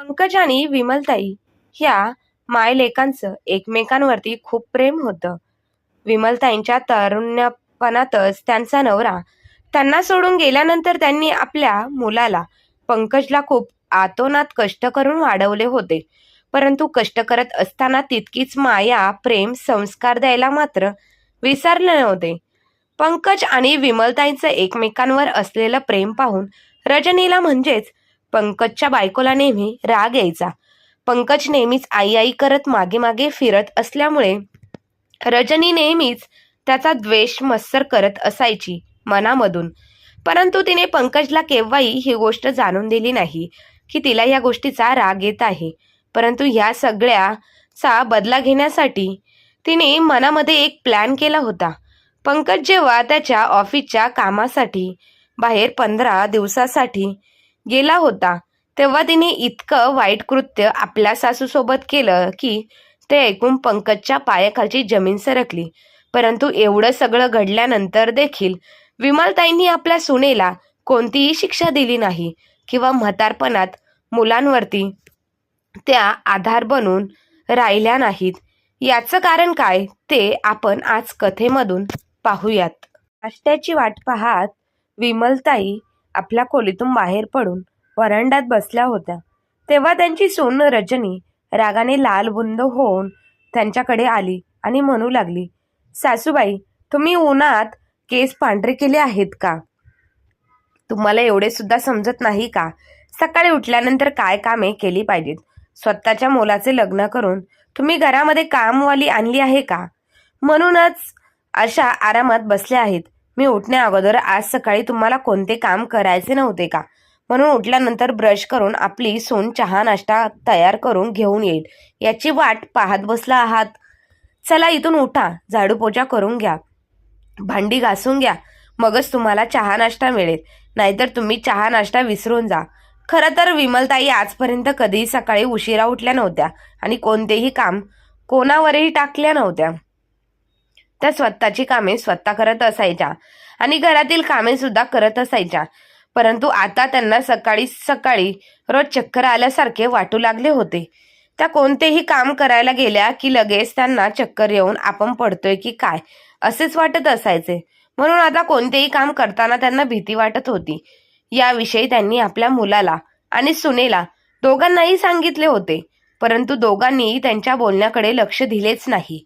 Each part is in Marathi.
पंकज आणि विमलताई ह्या मायलेकांचं एकमेकांवरती खूप प्रेम होतं. विमलताईंच्या तारुण्यपणातच त्यांचा नवरा त्यांना सोडून गेल्यानंतर त्यांनी आपल्या मुलाला पंकजला खूप आतोनात कष्ट करून वाढवले होते. परंतु कष्ट करत असताना तितकीच माया प्रेम संस्कार द्यायला मात्र विसरले नव्हते. पंकज आणि विमलताईंचं एकमेकांवर असलेलं प्रेम पाहून रजनीला म्हणजेच पंकजच्या बायकोला नेहमी राग यायचा. पंकज नेहमीच आई आई करत मागे मागे फिरत असल्यामुळे रजनी नेहमीच त्याचा द्वेष मत्सर करत असायची मनामधून. परंतु तिने पंकजला केव्हाही ही गोष्ट जाणून दिली नाही की तिला या गोष्टीचा राग येत आहे. परंतु ह्या सगळ्याचा बदला घेण्यासाठी तिने मनामध्ये एक प्लॅन केला होता. पंकज जेव्हा त्याच्या ऑफिसच्या कामासाठी बाहेर पंधरा दिवसासाठी गेला होता. तेव्हा तिने इतकं वाईट कृत्य आपल्या सासूसोबत केलं की ते ऐकून पंकजच्या पायाखालची जमीन सरकली. परंतु एवढं सगळं घडल्यानंतर देखील विमलताईंनी आपल्या सुनेला कोणतीही शिक्षा दिली नाही किंवा म्हातारपणात मुलांवरती त्या आधार बनून राहिल्या नाहीत. याचं कारण काय ते आपण आज कथेमधून पाहूयात. नाश्त्याची वाट पाहत विमलताई आपल्या खोलीतून बाहेर पडून वरांड्यात बसल्या होत्या. तेव्हा त्यांची सून रजनी रागाने लालबुंद होऊन त्यांच्याकडे आली आणि म्हणू लागली सासूबाई तुम्ही उन्हात केस पांढरे केले आहेत का? तुम्हाला एवढे सुद्धा समजत नाही का? सकाळी उठल्यानंतर काय कामे केली पाहिजेत? स्वतःच्या मुलाचे लग्न करून तुम्ही घरामध्ये कामवाली आणली आहे का? म्हणूनच अशा आरामात बसले आहेत. मी उठण्या अगोदर आज सकाळी तुम्हाला कोणते काम करायचे नव्हते का? म्हणून उठल्यानंतर ब्रश करून आपली सून चहा नाश्ता तयार करून घेऊन येईल. याची वाट पाहत बसला आहात. चला इथून उठा. झाडू पोछा करून घ्या. भांडी घासून घ्या. मगच तुम्हाला चहा नाश्ता मिळेल. नाहीतर तुम्ही चहा नाश्ता विसरून जा. खरं तर विमलताई आजपर्यंत कधीही सकाळी उशिरा उठल्या नव्हत्या आणि कोणतेही काम कोणावरही टाकल्या नव्हत्या. त्या स्वतःची कामे स्वतः करत असायच्या. आणि घरातील कामे सुद्धा करत असायच्या. परंतु आता त्यांना सकाळी सकाळी रोज चक्कर आल्यासारखे वाटू लागले होते. त्या कोणतेही काम करायला गेल्या की लगेच त्यांना चक्कर येऊन आपण पडतोय की काय असेच वाटत असायचे. म्हणून आता कोणतेही काम करताना त्यांना भीती वाटत होती. याविषयी त्यांनी आपल्या मुलाला आणि सुनेला दोघांनाही सांगितले होते. परंतु दोघांनी त्यांच्या बोलण्याकडे लक्ष दिलेच नाही.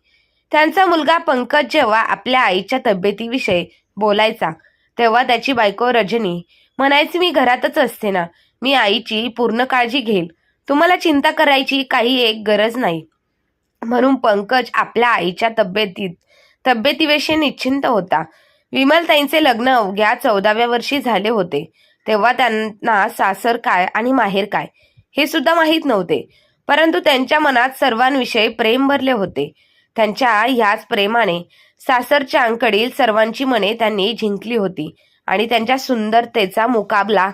त्यांचा मुलगा पंकज जेव्हा आपल्या आईच्या तब्येतीविषयी बोलायचा. तेव्हा त्याची बायको रजनी म्हणायची मी घरातच असते ना मी आईची पूर्ण काळजी घेईल. तुम्हाला चिंता करायची काही एक गरज नाही. म्हणून पंकज आपल्या आईच्या तब्येतीत तब्येतीविषयी निश्चिंत होता. विमलताईंचे लग्न अवघ्या चौदाव्या वर्षी झाले होते. तेव्हा त्यांना सासर काय आणि माहेर काय हे सुद्धा माहीत नव्हते. परंतु त्यांच्या मनात सर्वांविषयी प्रेम भरले होते. त्यांच्या ह्याच प्रेमाने सासरच्यांकडील सर्वांची मने त्यांनी जिंकली होती आणि त्यांच्या सुंदरतेचा मुकाबला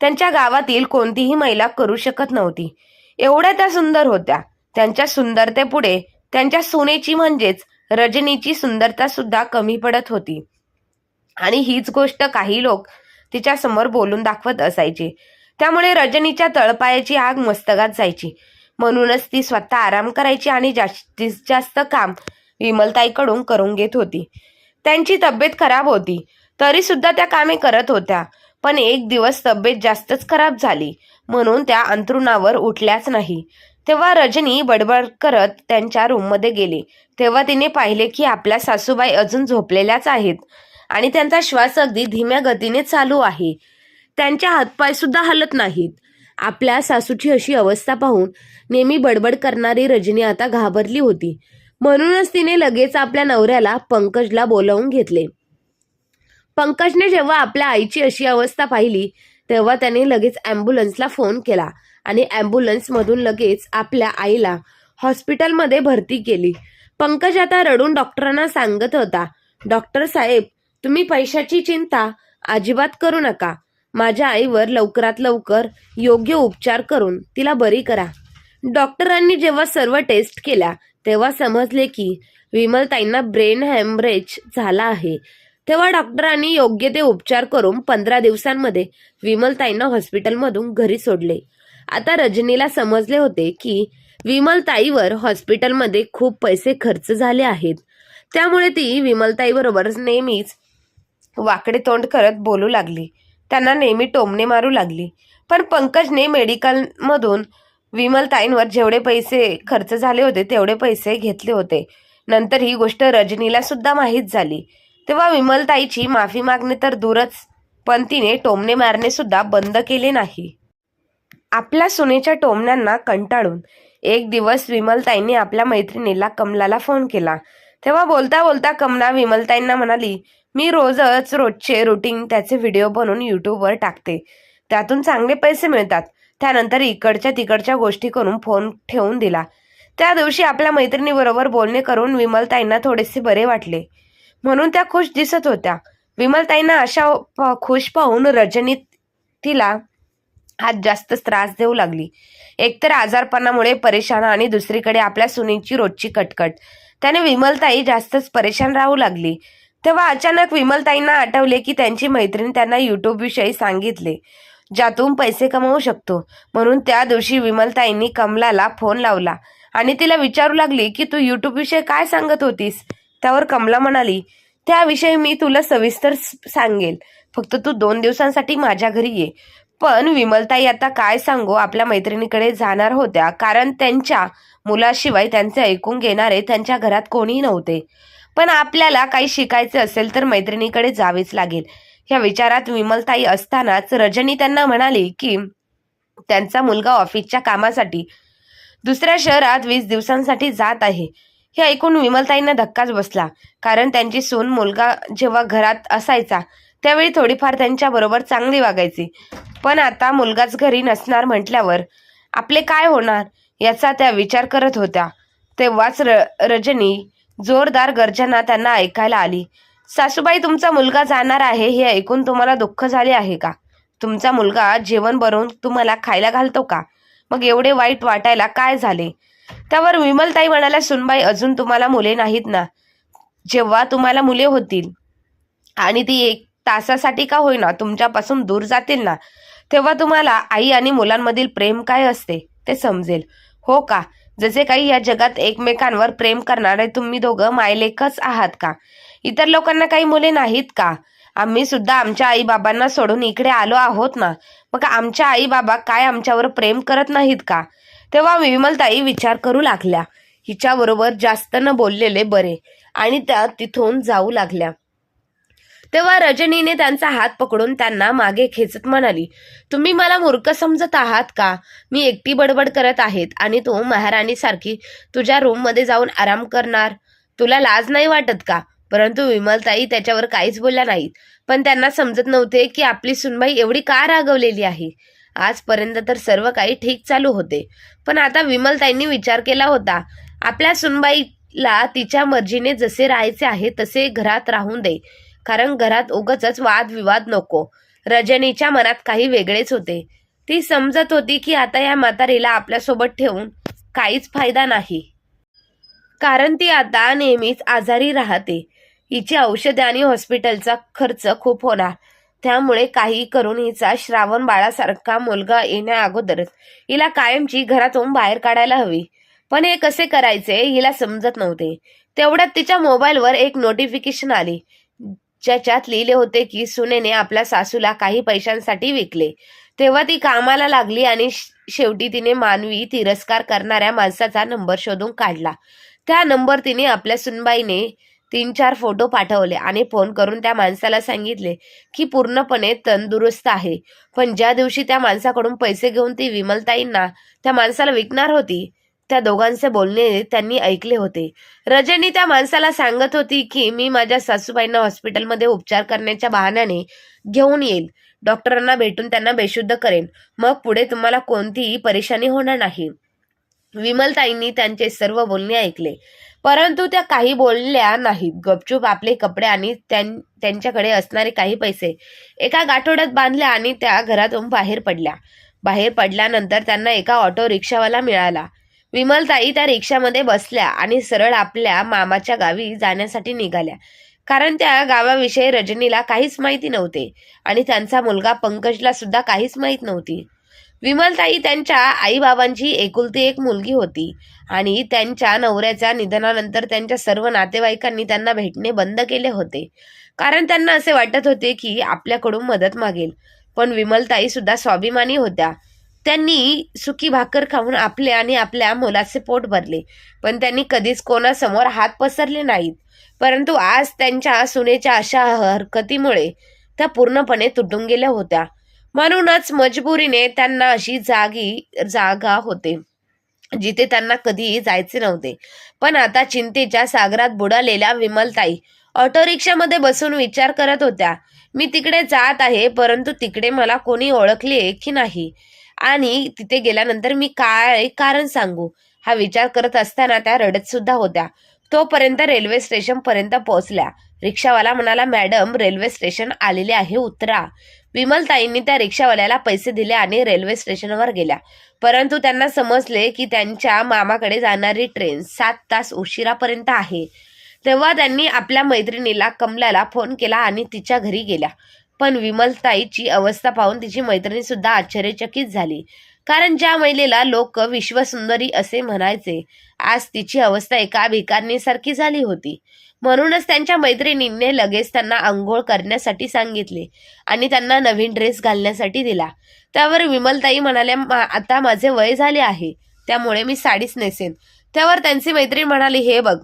त्यांच्या गावातील कोणतीही महिला करू शकत नव्हती. एवढ्या त्या सुंदर होत्या. त्यांच्या सुंदरतेपुढे त्यांच्या सुनेची म्हणजेच रजनीची सुंदरता सुद्धा कमी पडत होती. आणि हीच गोष्ट काही लोक तिच्या समोर बोलून दाखवत असायचे. त्यामुळे रजनीच्या तळपायाची आग मस्तकात जायची. म्हणूनच ती स्वतः आराम करायची आणि जास्तीत जास्त काम विमलताईकडून करून घेत होती. त्यांची तब्येत खराब होती. तरी सुद्धा त्या कामे करत होत्या. पण एक दिवस तब्येत जास्तच खराब झाली. म्हणून त्या अंथरुणावर उठल्याच नाही. तेव्हा रजनी बडबड करत त्यांच्या रूममध्ये गेली. तेव्हा तिने पाहिले की आपल्या सासूबाई अजून झोपलेल्याच आहेत आणि त्यांचा श्वास अगदी धीम्या गतीने चालू आहे. त्यांच्या हातपाय सुद्धा हलत नाहीत. आपल्या सासूची अशी अवस्था पाहून नेहमी बडबड करणारी रजनी आता घाबरली होती. म्हणूनच तिने लगेच आपल्या नवऱ्याला पंकजला बोलावून घेतले. पंकजने जेव्हा आपल्या आईची अशी अवस्था पाहिली तेव्हा त्याने लगेच ॲम्ब्युलन्सला फोन केला आणि ॲम्ब्युलन्समधून लगेच आपल्या आईला हॉस्पिटलमध्ये भरती केली. पंकज आता रडून डॉक्टरांना सांगत होता डॉक्टर साहेब तुम्ही पैशाची चिंता अजिबात करू नका. माझ्या आईवर लवकरात लवकर योग्य उपचार करून तिला बरी करा. डॉक्टरांनी जेव्हा सर्व टेस्ट केल्या तेव्हा समजले की विमलताईंना ब्रेन हॅमरेज झाला आहे. तेव्हा डॉक्टरांनी योग्य ते उपचार करून पंधरा दिवसांमध्ये विमलताईंना हॉस्पिटलमधून घरी सोडले. आता रजनीला समजले होते की विमलताईवर हॉस्पिटलमध्ये खूप पैसे खर्च झाले आहेत. त्यामुळे ती विमलताईबरोबर नेहमीच वाकडे तोंड करत बोलू लागली. त्यांना नेहमी टोमणे मारू लागली. पण पंकजने मेडिकलमधून विमलताईंवर जेवढे पैसे खर्च झाले होते तेवढे पैसे घेतले होते. नंतर ही गोष्ट रजनीला सुद्धा माहीत झाली. तेव्हा विमलताईची माफी मागणे तर दूरच पण तिने टोमणे मारणे सुद्धा बंद केले नाही. आपल्या सुनेच्या टोमण्यांना कंटाळून एक दिवस विमलताईंनी आपल्या मैत्रिणीला कमलाला फोन केला. तेव्हा बोलता बोलता कमला विमलताईंना म्हणाली मी रोजच रोजचे रुटीन त्याचे व्हिडिओ बनवून यूट्यूबवर टाकते. त्यातून चांगले पैसे मिळतात. त्यानंतर इकडच्या तिकडच्या गोष्टी करून फोन ठेवून दिला. त्या दिवशी आपल्या मैत्रिणीबरोबर बोलणे करून विमलताईंना थोडेसे बरे वाटले. म्हणून त्या खुश दिसत होत्या. विमलताईंना अशा खुश पाहून रजनी तिला हात जास्त त्रास देऊ लागली. एकतर आजारपणामुळे परेशान आणि दुसरीकडे आपल्या सुनीची रोजची कटकट. त्याने विमलताई जास्तच परेशान राहू लागली. तेव्हा अचानक विमलताईंना आठवले की त्यांची मैत्रीण त्यांना युट्यूब विषयी सांगितले. ज्यातून पैसे कमवू शकतो. म्हणून त्या दिवशी विमलताईंनी कमलाला फोन लावला आणि तिला विचारू लागली की तू यूट्यूबविषयी काय सांगत होतीस? त्यावर कमला म्हणाली त्याविषयी मी तुला सविस्तर सांगेल. फक्त तू दोन दिवसांसाठी माझ्या घरी ये. पण विमलताई आता काय सांगू? आपल्या मैत्रिणीकडे जाणार होत्या. कारण त्यांच्या मुलाशिवाय त्यांचे ऐकून घेणारे त्यांच्या घरात कोणीही नव्हते. पण आपल्याला काही शिकायचे असेल तर मैत्रिणीकडे जावेच लागेल. या विचारात विमलताई असतानाच रजनी त्यांना म्हणाली की त्यांचा मुलगा ऑफिसच्या कामासाठी दुसऱ्या शहरात वीस दिवसांसाठी जात आहे. हे ऐकून विमलताईंना धक्काच बसला कारण त्यांची सून मुलगा जेव्हा घरात असायचा त्यावेळी थोडीफार त्यांच्याबरोबर चांगली वागायची. पण आता मुलगाच घरी नसणार म्हटल्यावर आपले काय होणार याचा त्या विचार करत होत्या. तेव्हाच र रजनी जोरदार गर्जना त्यांना ऐकायला आली. सासूबाई तुमचा मुलगा जाणार आहे हे ऐकून तुम्हाला दुःख झाले आहे का? तुमचा मुलगा जेवण बनवून तुम्हाला खायला घालतो का? मग एवढे वाईट वाटायला काय झाले? त्यावर विमलताई म्हणाल्या सुनबाई अजून तुम्हाला मुले नाहीत ना. जेव्हा तुम्हाला मुले होतील आणि ती एक तासासाठी का होईना तुमच्यापासून दूर जातील ना तेव्हा तुम्हाला आई आणि मुलांमधील प्रेम काय असते ते समजेल. हो का? जसे काही या जगात एकमेकांवर प्रेम करणारे तुम्ही दोघं मायलेखच आहात का? इतर लोकांना काही मुले नाहीत का? आम्ही सुद्धा आमच्या आईबाबांना सोडून इकडे आलो आहोत ना. मग आमच्या आईबाबा काय आमच्यावर प्रेम करत नाहीत का? तेव्हा विमलताई विचार करू लागल्या. हिच्याबरोबर जास्त न बोललेले बरे. आणि त्या तिथून जाऊ लागल्या. तेव्हा रजनीने त्यांचा हात पकडून त्यांना मागे खेचत म्हणाली तुम्ही मला मूर्ख समजत आहात का? मी एकटी बडबड करत आहेत आणि तू महाराणीसारखी तुझ्या रूममध्ये जाऊन आराम करणार? तुला लाज नाही वाटत का? परंतु विमलताई त्याच्यावर काहीच बोलल्या नाहीत. पण त्यांना समजत नव्हते की आपली सुनबाई एवढी का रागवलेली आहे? आजपर्यंत तर सर्व काही ठीक चालू होते. पण आता विमलताईंनी विचार केला होता. आपल्या सुनबाईला तिच्या मर्जीने जसे राहायचे आहे तसे घरात राहून दे. कारण घरात उगच वादविवाद नको. रजनीच्या मनात काही वेगळेच होते. ती समजत होती की आता या म्हातारीला आपल्यासोबत ठेवून काहीच फायदा नाही. कारण ती आता नेहमीच आजारी राहते. हिची औषधे आणि हॉस्पिटलचा खर्च खूप होणार. त्यामुळे काही करून हिचा श्रावण बाळासारखा मुलगा येण्या अगोदरच. हिला कायमची घरातून बाहेर काढायला हवी. पण हे कसे करायचे हिला समजत नव्हते. तेवढ्यात तिच्या मोबाईलवर एक नोटिफिकेशन आली. ज्याच्यात लिहिले होते की सुनेने आपल्या सासूला काही पैशांसाठी विकले. तेव्हा ती कामाला लागली आणि श- शेवटी तिने मानवी तिरस्कार करणाऱ्या माणसाचा नंबर शोधून काढला. त्या नंबर तिने आपल्या सुनबाईने तीन चार फोटो पाठवले आणि फोन करून त्या माणसाला सांगितले की पूर्णपणे तंदुरुस्त आहे. पण ज्या दिवशी त्या माणसाकडून पैसे घेऊन ती विमलताईंना त्या माणसाला विकणार होती त्या दोघांचे बोलणे त्यांनी ऐकले होते. रजनी त्या माणसाला सांगत होती की मी माझ्या सासूबाईंना हॉस्पिटलमध्ये उपचार करण्याच्या बहाण्याने घेऊन येईल. डॉक्टरांना भेटून त्यांना बेशुद्ध करेन. मग पुढे तुम्हाला कोणतीही परेशानी होणार नाही. विमलताईंनी त्यांचे सर्व बोलणे ऐकले. परंतु त्या काही बोलल्या नाहीत. गपचूप आपले कपडे आणि त्यांच्याकडे असणारे काही पैसे एका गाठोड्यात बांधल्या आणि त्या घरातून बाहेर पडल्या. बाहेर पडल्यानंतर त्यांना एका ऑटो रिक्षावाला मिळाला. विमलताई त्या रिक्षामध्ये बसल्या आणि सरळ आपल्या मामाच्या गावी जाण्यासाठी निघाल्या. कारण त्या गावाविषयी रजनीला काहीच माहिती नव्हते आणि त्यांचा मुलगा पंकजला सुद्धा काहीच माहीत नव्हती. विमलताई त्यांच्या आईबाबांची एकुलती एक मुलगी होती. आणि त्यांच्या नवऱ्याच्या निधनानंतर त्यांच्या सर्व नातेवाईकांनी त्यांना भेटणे बंद केले होते. कारण त्यांना असे वाटत होते की आपल्याकडून मदत मागेल. पण विमलताई सुद्धा स्वाभिमानी होत्या. त्यांनी सुकी भाकर खाऊन आपले आणि आपल्या मुलाचे पोट भरले. पण त्यांनी कधीच कोणासमोर हात पसरले नाहीत. परंतु आज त्यांच्या सुनेच्या अशा हरकतीमुळे त्या पूर्णपणे तुटून गेल्या होत्या. म्हणूनच मजबुरीने त्यांना अशी जागी जागा होते. जिथे त्यांना कधीही जायचे नव्हते. पण आता चिंतेच्या सागरात बुडालेल्या विमलताई ऑटो रिक्षामध्ये बसून विचार करत होत्या मी तिकडे जात आहे परंतु तिकडे मला कोणी ओळखले की नाही? आणि तिथे गेल्यानंतर मी काय कारण सांगू? हा विचार करत असताना त्या रडत सुद्धा होत्या. तोपर्यंत रेल्वे स्टेशन पर्यंत पोहोचल्या. रिक्षावाला म्हणाला मॅडम रेल्वे स्टेशन आलेले आहे उतरा. विमलताईंनी त्या रिक्षावाल्याला पैसे दिले आणि रेल्वे स्टेशनवर गेल्या. परंतु त्यांना समजले की त्यांच्या मामाकडे जाणारी ट्रेन सात तास उशिरापर्यंत आहे. तेव्हा त्यांनी आपल्या मैत्रिणीला कमलाला फोन केला आणि तिच्या घरी गेल्या. पण विमलताईची अवस्था पाहून तिची मैत्रिणी सुद्धा आश्चर्यचकित झाली. कारण ज्या महिलेला लोक विश्वसुंदरी असे म्हणायचे आज तिची अवस्था एका भिकारणीसारखी झाली होती. म्हणूनच त्यांच्या मैत्रिणींनी लगेच त्यांना आंघोळ करण्यासाठी सांगितले आणि त्यांना नवीन ड्रेस घालण्यासाठी दिला. त्यावर विमलताई म्हणाल्या "मा- आता माझे वय झाले आहे त्यामुळे मी साडीच नेसेन. त्यावर त्यांची मैत्रीण म्हणाली हे बघ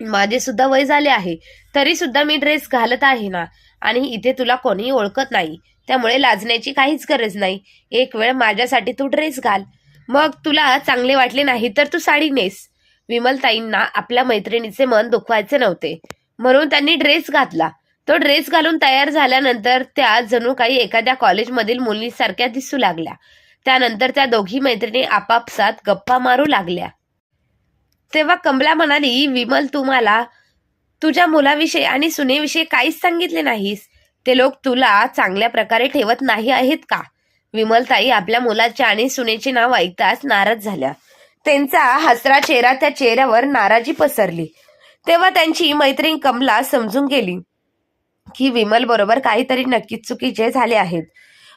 माझे सुद्धा वय झाले आहे तरी सुद्धा मी ड्रेस घालत आहे ना? आणि इथे तुला कोणी ओळखत नाही त्यामुळे लाजण्याची काहीच गरज नाही. एक वेळ माझ्यासाठी तू ड्रेस घाल. मग तुला चांगले वाटले नाही तर तू साडी नेस. विमलताईंना आपल्या मैत्रिणीचे मन दुखवायचे नव्हते. म्हणून त्यांनी ड्रेस घातला. तो ड्रेस घालून तयार झाल्यानंतर त्या जणू काही एखाद्या कॉलेजमधील मुलीसारख्या दिसू लागल्या. त्यानंतर त्या दोघी मैत्रिणी आपापसात गप्पा मारू लागल्या. तेव्हा कमला म्हणाली विमल तू मला तुझ्या मुलाविषयी आणि सुनेविषयी काहीच सांगितले नाहीस. ते लोक तुला चांगल्या प्रकारे ठेवत नाही आहेत का? विमलताई आपल्या मुलाचे आणि सुनेचे नाव ऐकताच नाराज झाल्या. त्यांचा हसरा चेहरा त्या चेहऱ्यावर नाराजी पसरली. तेव्हा त्यांची मैत्रीण कमला समजून गेली की विमल बरोबर काहीतरी नक्कीच चुकीचे झाले आहेत.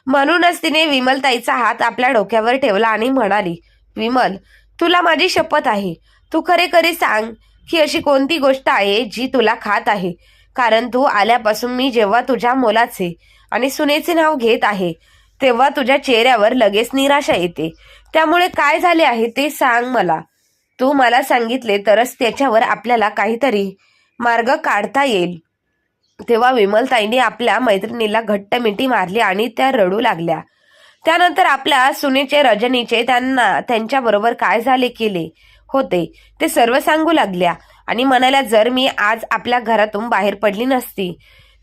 म्हणूनच तिने विमलताईचा हात आपल्या डोक्यावर ठेवला आणि म्हणाली विमल तुला माझी शपथ आहे. तू खरे खरे सांग की अशी कोणती गोष्ट आहे जी तुला खात आहे. कारण तू आल्यापासून मी जेव्हा तुझ्या मुलाचे आणि सुनेचे नाव घेत आहे तेव्हा तुझ्या चेहऱ्यावर लगेच निराशा येते. त्यामुळे काय झाले आहे ते सांग मला. तू मला सांगितले तरच त्याच्यावर आपल्याला काहीतरी मार्ग काढता येईल. तेव्हा विमलताईंनी आपल्या मैत्रिणीला घट्ट मिठी मारली आणि त्या रडू लागल्या. त्यानंतर आपल्या सुनेचे रजनीचे त्यांना त्यांच्याबरोबर काय झाले केले होते ते सर्व सांगू लागल्या आणि म्हणाल्या जर मी आज आपल्या घरातून बाहेर पडली नसती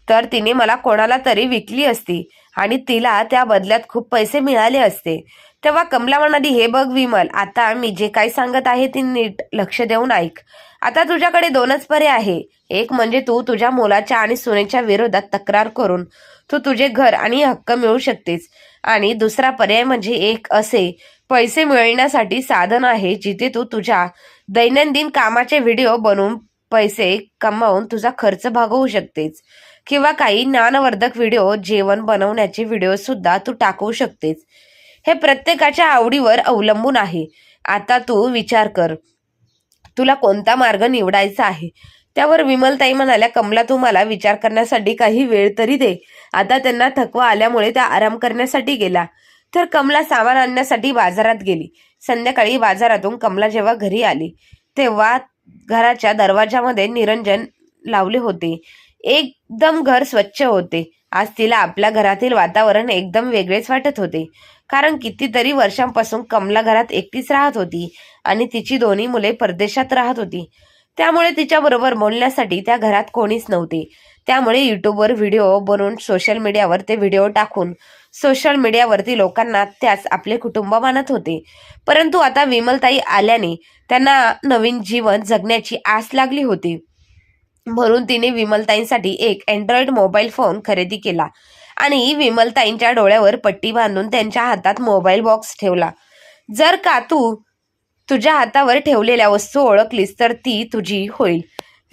तर तिने मला कोणाला तरी विकली असती आणि तिला त्या बदल्यात खूप पैसे मिळाले असते. तेव्हा कमला म्हणाली हे बघ विमल आता मी जे काही सांगत आहे ते नीट लक्ष देऊन ऐक. आता तुझ्याकडे दोनच पर्याय आहे. एक म्हणजे तू तुझ्या मुलाच्या आणि सुनेच्या विरोधात तक्रार करून तू तुझे घर आणि हक्क मिळू शकतेस. आणि दुसरा पर्याय म्हणजे एक असे पैसे मिळण्यासाठी साधन आहे जिथे तू तुझ्या दैनंदिन कामाचे व्हिडिओ बनवून पैसे कमावून तुझा खर्च भागवू शकतेस. किंवा काही ज्ञानवर्धक व्हिडिओ जेवण बनवण्याचे व्हिडिओ सुद्धा तू टाकवू शकतेस. हे प्रत्येकाच्या आवडीवर अवलंबून आहे. आता तू विचार कर. तुला कोणता मार्ग निवडायचा आहे? त्यावर विमलताई म्हणाल्या कमला तू मला विचार करण्यासाठी काही वेळ तरी दे. आता त्यांना थकवा आल्यामुळे त्या आराम करण्यासाठी गेला. तर कमला सामान आणण्यासाठी बाजारात गेली. संध्याकाळी बाजारातून कमला जेव्हा घरी आली तेव्हा घराच्या दरवाजामध्ये निरंजन लावले होते. एकदम घर स्वच्छ होते. आज तिला आपल्या घरातील वातावरण एकदम वेगळेच वाटत होते. कारण कितीतरी वर्षांपासून कमला घरात एकटीच राहत होती आणि तिची दोन्ही मुले परदेशात राहत होती. त्यामुळे तिच्याबरोबर बोलण्यासाठी त्या घरात कोणीच नव्हते. त्यामुळे युट्यूबवर व्हिडिओ बनवून सोशल मीडियावर ते व्हिडिओ टाकून सोशल मीडियावरती लोकांना त्याच आपले कुटुंब मानत होते. परंतु आता विमलताई आल्याने त्यांना नवीन जीवन जगण्याची आस लागली होती. म्हणून तिने विमलताईंसाठी एक अँड्रॉइड मोबाईल फोन खरेदी केला. आणि विमलताईंच्या डोळ्यावर पट्टी बांधून त्यांच्या हातात मोबाईल बॉक्स ठेवला. जर का तू तुझ्या हातावर ठेवलेल्या वस्तू ओळखलीस तर ती तुझी होईल.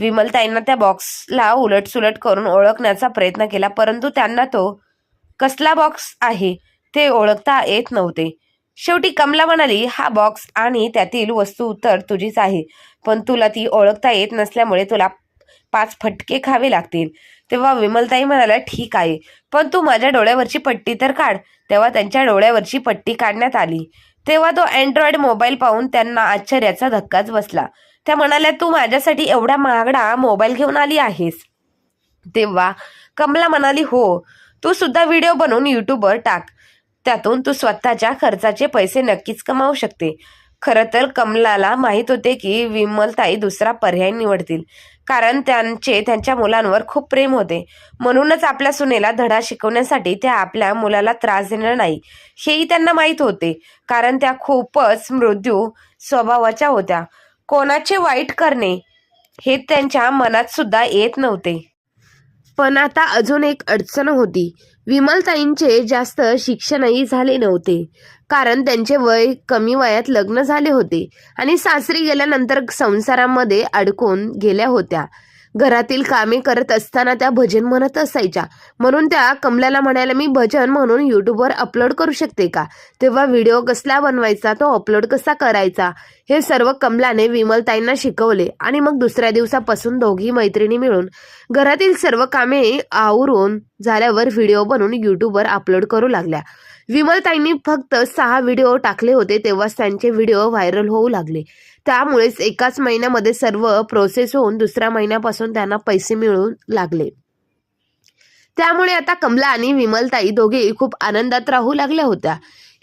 विमलताईंना त्या बॉक्सला उलटसुलट करून ओळखण्याचा प्रयत्न केला परंतु त्यांना तो कसला बॉक्स आहे ते ओळखता येत नव्हते. शेवटी कमला म्हणाली हा बॉक्स आणि त्यातील वस्तू तर तुझीच आहे पण तुला ती ओळखता येत नसल्यामुळे तुला पाच फटके खावे लागतील. तेव्हा विमलताई म्हणाल्या ठीक आहे. पण तू माझ्या डोळ्यावरची पट्टी तर काढ. तेव्हा त्यांच्या डोळ्यावरची पट्टी काढण्यात आली. तेव्हा तो अँड्रॉइड मोबाईल पाहून त्यांना आश्चर्याचा धक्काच बसला. त्या म्हणाल्या तू माझ्यासाठी एवढा महागडा मोबाईल घेऊन आली आहेस. तेव्हा कमला म्हणाली हो. तू सुद्धा व्हिडिओ बनवून यूट्यूबवर टाक. त्यातून तू स्वतःच्या खर्चाचे पैसे नक्कीच कमावू शकते. खरं तर कमलाला माहीत होते की विमलताई दुसरा पर्याय निवडतील. कारण त्यांचे त्यांच्या मुलांवर खूप प्रेम होते. म्हणूनच आपल्या सुनेला धडा शिकवण्यासाठी त्या आपल्या मुलाला त्रास देणार नाही. हेही त्यांना माहीत होते. कारण त्या खूपच मृत्यू स्वभावाच्या होत्या. कोणाचे वाईट करणे हे त्यांच्या मनात सुद्धा येत नव्हते. पण आता अजून एक अडचण होती. विमलताईंचे जास्त शिक्षणही झाले नव्हते. कारण त्यांचे वय कमी वयात लग्न झाले होते आणि सासरी गेल्यानंतर संसारामध्ये अडकून गेल्या होत्या. घरातील कामे करत असताना त्या भजन म्हणत असायच्या. म्हणून त्या कमलाला म्हणायला मी भजन म्हणून यूट्यूबवर अपलोड करू शकते का? तेव्हा व्हिडिओ कसला बनवायचा? तो अपलोड कसा करायचा? हे सर्व कमलाने विमलताईंना शिकवले आणि मग दुसऱ्या दिवसापासून दोघी मैत्रिणी मिळून घरातील सर्व कामे आवरून झाल्यावर व्हिडिओ बनवून यूट्यूबवर अपलोड करू लागल्या. विमलताईंनी फक्त सहा व्हिडिओ टाकले होते तेव्हाच त्यांचे व्हिडिओ व्हायरल होऊ लागले. त्यामुळेच एकाच महिन्यामध्ये सर्व प्रोसेस होऊन दुसऱ्या महिन्यापासून त्यांना पैसे मिळू लागले. त्यामुळे आता कमला आणि विमलताई दोघे खूप आनंदात राहू लागल्या होत्या.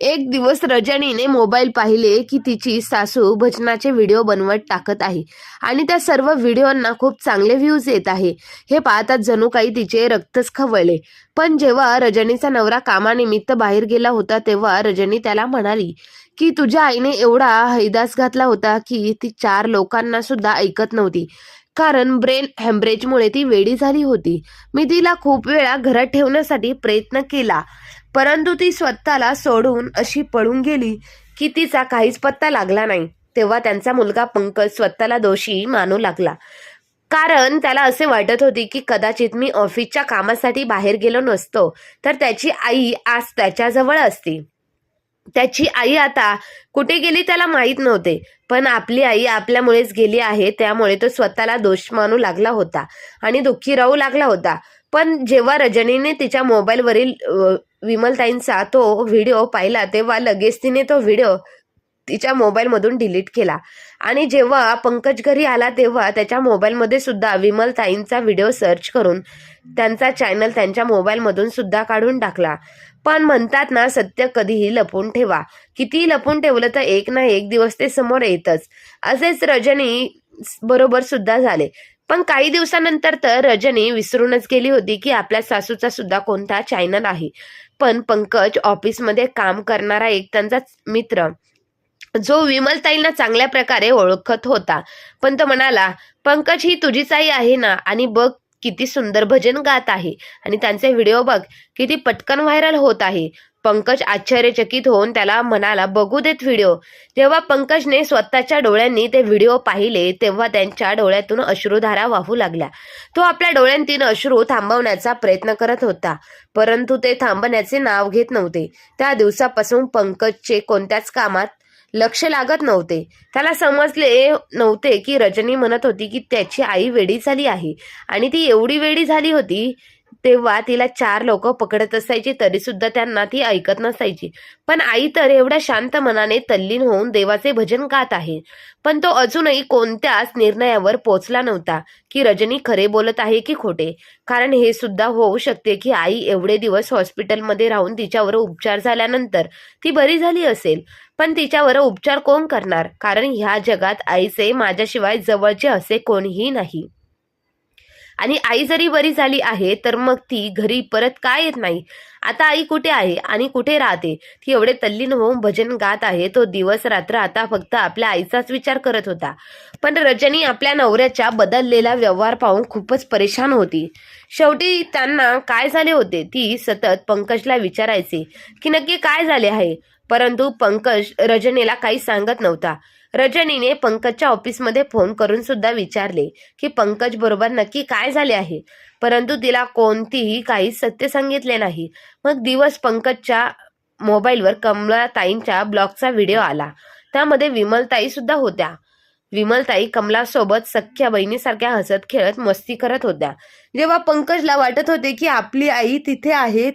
एक दिवस रजनीने मोबाईल पाहिले की तिची सासू भजनाचे व्हिडिओ बनवत टाकत आहे आणि त्या सर्व व्हिडिओंना खूप चांगले व्ह्यूज येत आहे. हे पाहताच जणू काही तिचे रक्तच खवळले. पण जेव्हा रजनीचा नवरा कामानिमित्त बाहेर गेला होता तेव्हा रजनी त्याला म्हणाली की तुझ्या आईने एवढा हैदास घातला होता की ती चार लोकांना सुद्धा ऐकत नव्हती. कारण ब्रेन हॅम्ब्रेजमुळे ती वेडी झाली होती. मी तिला खूप वेळा घरात ठेवण्यासाठी प्रयत्न केला. परंतु ती स्वतःला सोडून अशी पळून गेली की तिचा काहीच पत्ता लागला नाही. तेव्हा त्यांचा मुलगा पंकज स्वतःला दोषी मानू लागला. कारण त्याला असे वाटत होते की कदाचित मी ऑफिसच्या कामासाठी बाहेर गेलो नसतो तर त्याची आई आज त्याच्याजवळ असती. त्याची आई आता कुठे गेली त्याला माहीत नव्हते पण आपली आई आपल्यामुळेच गेली आहे त्यामुळे तो स्वतःला दोष मानू लागला होता आणि दुःखी राहू लागला होता. पण जेव्हा रजनीने तिच्या मोबाईलवरील विमलताईंचा तो व्हिडिओ पाहिला तेव्हा लगेच तिने तो व्हिडिओ तिच्या मोबाईलमधून डिलीट केला. आणि जेव्हा पंकज घरी आला तेव्हा त्याच्या मोबाईलमध्ये सुद्धा विमलताईंचा व्हिडिओ सर्च करून त्यांचा चॅनल त्यांच्या मोबाईलमधून सुद्धा काढून टाकला. पण म्हणतात ना सत्य कधीही लपून ठेवा. कितीही लपून ठेवलं तर एक ना एक दिवस ते समोर येतच. असेच रजनी बरोबर सुद्धा झाले. पण काही दिवसानंतर तर रजनी विसरूनच गेली होती की आपल्या सासूचा सुद्धा कोणता चॅनल आहे. पण पंकज ऑफिसमध्ये काम करणारा एक त्यांचा मित्र जो विमलताईंना चांगल्या प्रकारे ओळखत होता. पण तो म्हणाला पंकज ही तुझीच आई आहे ना आणि बघ किती सुंदर भजन गात आहे आणि त्यांचे व्हिडिओ बघ किती पटकन व्हायरल होत आहे. पंकज आश्चर्यचकित होऊन त्याला म्हणाला बघू देत व्हिडिओ जेव्हा पंकजने स्वतःच्या डोळ्यांनी ते व्हिडिओ पाहिले तेव्हा त्यांच्या डोळ्यातून अश्रुधारा वाहू लागल्या. तो आपल्या डोळ्यांतील अश्रू थांबवण्याचा प्रयत्न करत होता परंतु ते थांबण्याचे नाव घेत नव्हते. त्या दिवसापासून पंकजचे कोणत्याच कामात लक्ष लागत नव्हते. त्याला समजले नव्हते की रजनी म्हणत होती की त्याची आई वेडी झाली आहे आणि ती एवढी वेडी झाली होती तेव्हा तिला चार लोक पकडत असायची तरी सुद्धा त्यांना ती ऐकत नसायची. पण आई तर एवढ्या शांत मनाने तल्लीन होऊन देवाचे भजन गात आहे. पण तो अजूनही कोणत्याच निर्णयावर पोचला नव्हता की रजनी खरे बोलत आहे की खोटे. कारण हे सुद्धा होऊ शकते की आई एवढे दिवस हॉस्पिटलमध्ये राहून तिच्यावर उपचार झाल्यानंतर ती बरी झाली असेल. पण तिच्यावर उपचार कोण करणार? कारण ह्या जगात आईचे माझ्याशिवाय जवळचे असे कोणीही नाही. आणि आई जरी बरी झाली आहे तर मग ती घरी परत का येत नाही? आता आई कुठे आहे आणि कुठे राहते? ती एवढे तल्लीन होऊन भजन गात आहे तो दिवस रात्र आता फक्त आपल्या आईचाच विचार करत होता. पण रजनी आपल्या नवऱ्याच्या बदललेला व्यवहार पाहून खूपच परेशान होती. शेवटी त्यांना काय झाले होते? ती सतत पंकजला विचारायचे की नक्की काय झाले आहे? परंतु पंकज रजनीला काही सांगत नव्हता. रजनीने पंकजच्या ऑफिसमध्ये फोन करून सुद्धा विचारले की पंकज बरोबर नक्की काय झाले आहे? परंतु तिला कोणतीही काही सत्य सांगितले नाही. मग दिवस पंकजच्या मोबाईलवर कमलाताईंच्या ब्लॉगचा व्हिडिओ आला. त्यामध्ये विमलताई सुद्धा होत्या. विमलताई कमलासोबत सख्या बहिणीसारख्या हसत खेळत मस्ती करत होत्या. जेव्हा पंकजला वाटत होते की आपली आई तिथे आहे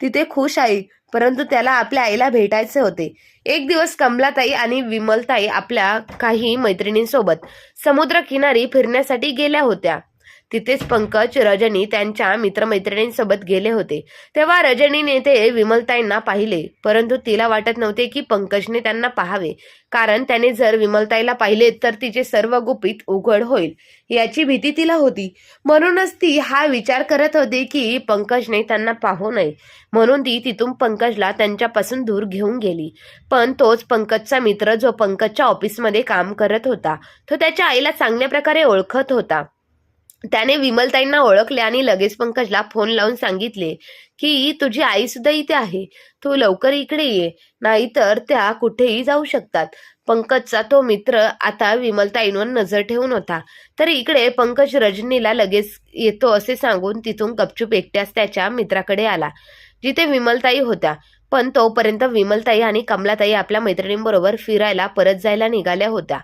तिथे खुश आहे परंतु त्याला आपल्या आईला भेटायचे होते. एक दिवस कमलाताई आणि विमलताई आपल्या काही मैत्रिणींसोबत समुद्रकिनारी फिरण्यासाठी गेल्या होत्या. तिथेच पंकज रजनी त्यांच्या मित्रमैत्रिणींसोबत गेले होते. तेव्हा रजनीने ते विमलताईंना पाहिले. परंतु तिला वाटत नव्हते की पंकजने त्यांना पाहावे. कारण त्याने जर विमलताईला पाहिले तर तिचे सर्व गुपित उघड होईल. याची भीती तिला होती. म्हणूनच ती हा विचार करत होती की पंकजने त्यांना पाहू नये. म्हणून ती तिथून पंकजला त्यांच्यापासून दूर घेऊन गेली. पण तोच पंकजचा मित्र जो पंकजच्या ऑफिसमध्ये काम करत होता तो त्याच्या आईला चांगल्या प्रकारे ओळखत होता. त्याने विमलताईंना ओळखले आणि लगेच पंकजला फोन लावून सांगितले की तुझी आई सुद्धा इथे आहे. तू लवकर इकडे ये. नाहीतर त्या कुठेही जाऊ शकतात. पंकजचा तो मित्र आता विमलताईंवर नजर ठेवून होता. तर इकडे पंकज रजनीला लगेच येतो असे सांगून तिथून गपचूप एकट्याच त्याच्या मित्राकडे आला जिथे विमलताई होत्या. पण तोपर्यंत विमलताई आणि कमलाताई आपल्या मैत्रिणींबरोबर फिरायला परत जायला निघाल्या होत्या.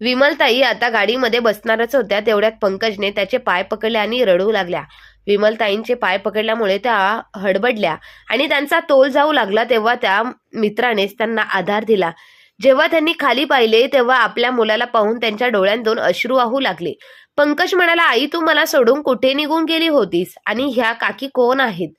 विमलताई आता गाडीमध्ये बसणारच होत्या तेवढ्यात पंकजने त्याचे पाय पकडले आणि रडू लागल्या. विमलताईंचे पाय पकडल्यामुळे त्या हडबडल्या आणि त्यांचा तोल जाऊ लागला तेव्हा त्या मित्रानेच त्यांना आधार दिला. जेव्हा त्यांनी खाली पाहिले तेव्हा आपल्या मुलाला पाहून त्यांच्या डोळ्यांतून अश्रू वाहू लागले. पंकज म्हणाला आई तू मला सोडून कुठे निघून गेली होतीस? आणि ह्या काकी कोण आहेत?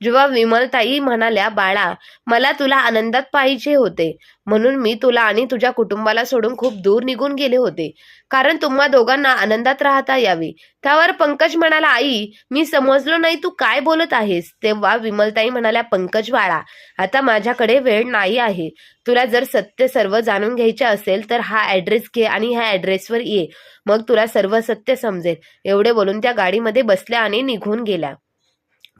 जेव्हा विमलताई म्हणाल्या बाळा मला तुला आनंदात पाहिजे होते. म्हणून मी तुला आणि तुझ्या कुटुंबाला सोडून खूप दूर निघून गेले होते. कारण तुम्हा दोघांना आनंदात राहता यावे. त्यावर पंकज म्हणाला आई मी समजलो नाही तू काय बोलत आहेस. तेव्हा विमलताई म्हणाल्या पंकज बाळा आता माझ्याकडे वेळ नाही आहे. तुला जर सत्य सर्व जाणून घ्यायचे असेल तर हा ॲड्रेस घे आणि ह्या ॲड्रेसवर ये. मग तुला सर्व सत्य समजेल. एवढे बोलून त्या गाडीमध्ये बसल्या आणि निघून गेल्या.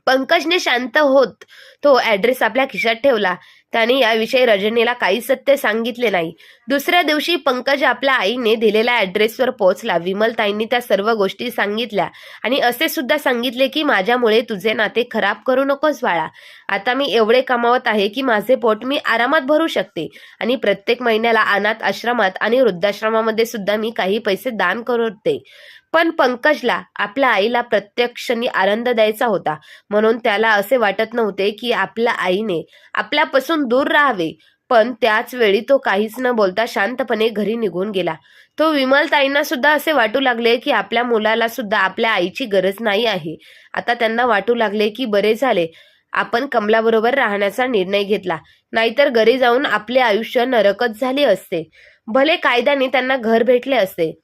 पंकजने शांत होत तो ॲड्रेस आपल्या खिशात ठेवला. त्याने याविषयी रजनीला काही सत्य सांगितले नाही. दुसऱ्या दिवशी पंकज आपल्या आईने दिलेल्या ॲड्रेसवर पोहोचला. विमलताईंनी त्या सर्व गोष्टी सांगितल्या आणि असे सुद्धा सांगितले की माझ्यामुळे तुझे नाते खराब करू नकोस बाळा. आता मी एवढे कमावत आहे की माझे पोट मी आरामात भरू शकते आणि प्रत्येक महिन्याला अनाथ आश्रमात आणि वृद्धाश्रमामध्ये सुद्धा मी काही पैसे दान करते. पण पंकजला आपल्या आईला प्रत्येक क्षणी आनंद द्यायचा होता. म्हणून त्याला असे वाटत नव्हते की आपल्या आईने आपल्यापासून दूर राहावे. पण त्याच वेळी तो काहीच न बोलता शांतपणे घरी निघून गेला. तो विमलताईंना सुद्धा असे वाटू लागले की आपल्या मुलाला सुद्धा आपल्या आईची गरज नाही आहे. आता त्यांना वाटू लागले की बरे झाले. आपण कमलाबरोबर राहण्याचा निर्णय घेतला. नाहीतर घरी जाऊन आपले आयुष्य नरकच झाले असते. भले कायद्याने त्यांना घर भेटले असते.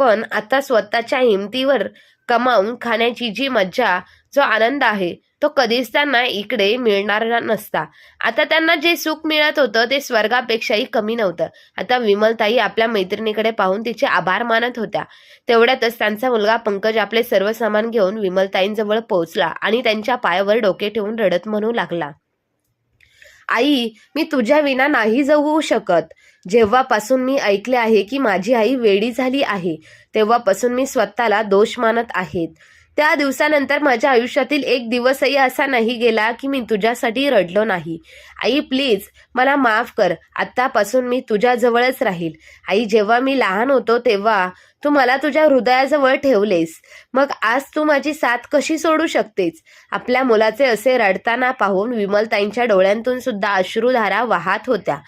पण आता स्वतःच्या हिमतीवर कमावून खाण्याची जी मज्जा जो आनंद आहे तो कधीच त्यांना इकडे मिळणार नसता. आता त्यांना जे सुख मिळत होतं ते स्वर्गापेक्षाही कमी नव्हतं. आता विमलताई आपल्या मैत्रिणीकडे पाहून तिचे आभार मानत होत्या. तेवढ्यातच त्यांचा मुलगा पंकज आपले सर्व सामान घेऊन विमलताईंजवळ पोहोचला आणि त्यांच्या पायावर डोके ठेवून रडत म्हणू लागला. आई मी तुझ्या विना नाही जगू शकत. जेव्हापासून मी ऐकले आहे की माझी आई वेडी झाली आहे तेव्हापासून मी स्वतःला दोष मानत आहेत. त्या दिवसानंतर माझ्या आयुष्यातील एक दिवसही असा नाही गेला की मी तुझ्यासाठी रडलो नाही. आई प्लीज मला माफ कर. आत्तापासून मी तुझ्याजवळच राहील. आई जेव्हा मी लहान होतो तेव्हा तू मला तुझ्या हृदयाजवळ ठेवलेस. मग आज तू माझी साथ कशी सोडू शकतेस? आपल्या मुलाचे असे रडताना पाहून विमलताईंच्या डोळ्यांतून सुद्धा अश्रुधारा वाहत होत्या.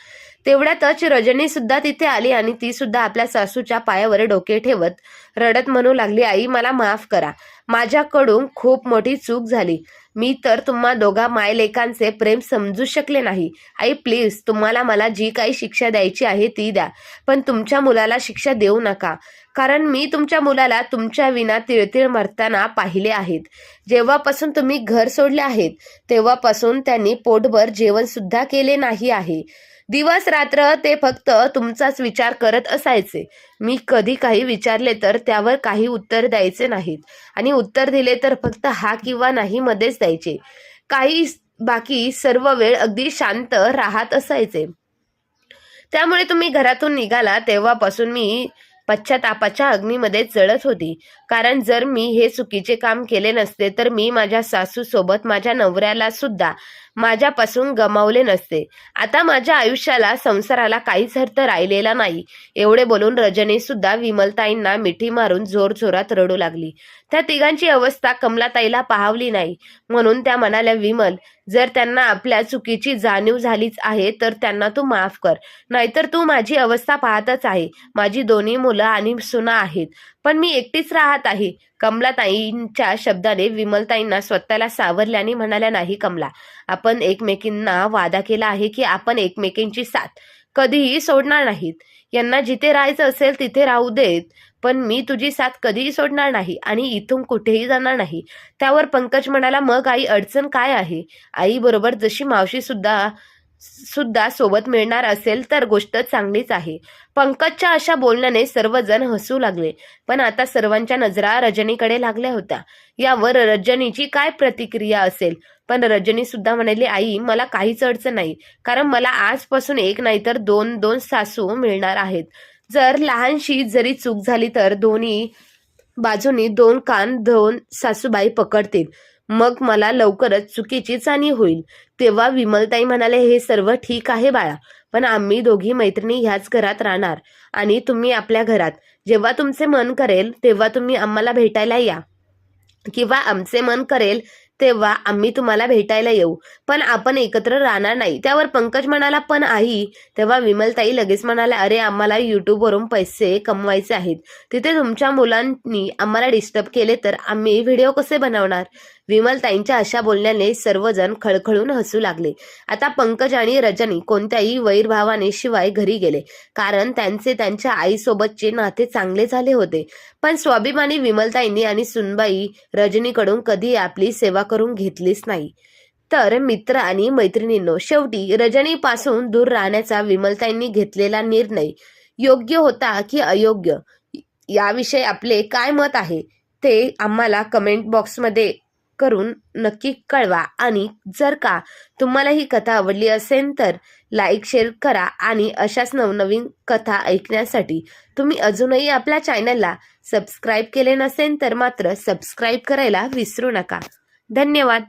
तेवढ्यातच रजनी सुद्धा तिथे आली आणि ती सुद्धा आपल्या सासूच्या पायावर डोके ठेवत रडत म्हणू लागली आई मला माफ करा. माझ्याकडून खूप मोठी चूक झाली. मी तर तुम्हा दोघा मायलेकांचे प्रेम समजू शकले नाही. आई प्लीज तुम्हाला मला जी काही शिक्षा द्यायची आहे ती द्या. पण तुमच्या मुलाला शिक्षा देऊ नका. कारण मी तुमच्या मुलाला तुमच्या विना तिळतिळ मरताना पाहिले आहेत. जेव्हापासून तुम्ही घर सोडले आहेत तेव्हापासून त्यांनी पोटभर जेवण सुद्धा केले नाही आहे. दिवस रात्र ते फक्त तुमचाच विचार करत असायचे. मी कधी काही विचारले तर त्यावर काही उत्तर द्यायचे नाहीत. आणि उत्तर दिले तर फक्त हा किंवा नाही मध्येच द्यायचे. काही बाकी सर्व वेळ अगदी शांत राहत असायचे. त्यामुळे तुम्ही घरातून निघाला तेव्हापासून मी पश्चातापाच्या अग्नीमध्ये जळत होती. कारण जर मी हे चुकीचे काम केले नसते तर मी माझ्या सासू सोबत माझ्या नवऱ्याला सुद्धा माझ्यापासून गमावले नसते. आता माझ्या आयुष्याला संसाराला काहीच अर्थ राहिलेला नाही. एवढे बोलून रजनी सुद्धा विमलताईंना मिठी मारून जोर जोरात रडू लागली. त्या तिघांची अवस्था कमलाताईला पाहावली नाही. म्हणून त्या म्हणाल्या विमल जर त्यांना आपल्या चुकीची जाणीव झालीच आहे तर त्यांना तू माफ कर. नाहीतर तू माझी अवस्था पाहतच आहे. माझी दोन्ही मुलं आणि सुना आहेत. पण मी एकटीच राहत आहे. कमलाताईंच्या शब्दाने विमलताईंना स्वतःला सावरल्याने म्हणाल्या नाही कमला. आपण एकमेकींना वादा केला आहे की आपण एकमेकींची साथ कधीही सोडणार नाहीत. यांना जिथे राहायचं असेल तिथे राहू देत. पण मी तुझी साथ कधीही सोडणार नाही आणि इथून कुठेही जाणार नाही. त्यावर पंकज म्हणाला मग आई अडचण काय आहे? आई बरोबर जशी मावशी सुद्धा सुद्धा सोबत मिळणार असेल तर गोष्ट चांगलीच आहे. पंकजच्या अशा बोलण्याने सर्वजण हसू लागले पण आता सर्वांच्या नजरा रजनीकडे लागल्या होत्या. यावर रजनीची काय प्रतिक्रिया असेल? पण रजनी सुद्धा म्हणाली आई मला काहीच अडचण नाही कारण मला आजपासून एक नाही तर दोन दोन सासू मिळणार आहेत. जर लहानशी जरी चूक झाली तर दोन्ही बाजूनी दोन कान दोन सासूबाई पकडतील. मग मला लवकरच चुकीची जाणीव होईल. तेव्हा विमलताई म्हणाले हे सर्व ठीक आहे बाळा पण आम्ही दोघी मैत्रिणी ह्याच घरात राहणार आणि तुम्ही आपल्या घरात. जेव्हा तुमचे मन करेल तेव्हा तुम्ही आम्हाला भेटायला या. किंवा आमचे मन करेल तेव्हा आम्ही तुम्हाला भेटायला येऊ. पण आपण एकत्र राहणार नाही. त्यावर पंकज म्हणाला पण आई तेव्हा विमलताई लगेच म्हणाल्या अरे आम्हाला युट्यूबवरून पैसे कमवायचे आहेत. तिथे तुमच्या मुलांनी आम्हाला डिस्टर्ब केले तर आम्ही व्हिडिओ कसे बनवणार? विमलताईंच्या अशा बोलण्याने सर्वजण खळखळून हसू लागले. आता पंकज आणि रजनी कोणत्याही वैरभावाने शिवाय घरी गेले. कारण त्यांचे त्यांच्या आईसोबतचे नाते चांगले झाले होते. पण स्वाभिमानी विमलताईंनी आणि सुनबाई रजनीकडून कधी आपली सेवा करून घेतलीच नाही. तर मित्र आणि मैत्रिणींनो शेवटी रजनीपासून दूर राहण्याचा विमलताईंनी घेतलेला निर्णय योग्य होता की अयोग्य? याविषयी आपले काय मत आहे? ते आम्हाला कमेंट बॉक्समध्ये करून नक्की कळवा. आणि जर का तुम्हाला ही कथा आवडली असेल तर लाईक शेअर करा आणि अशाच नवनवीन कथा ऐकण्यासाठी तुम्ही अजूनही आपल्या चॅनलला सबस्क्राईब केले नसेल तर मात्र सबस्क्राईब करायला विसरू नका. धन्यवाद.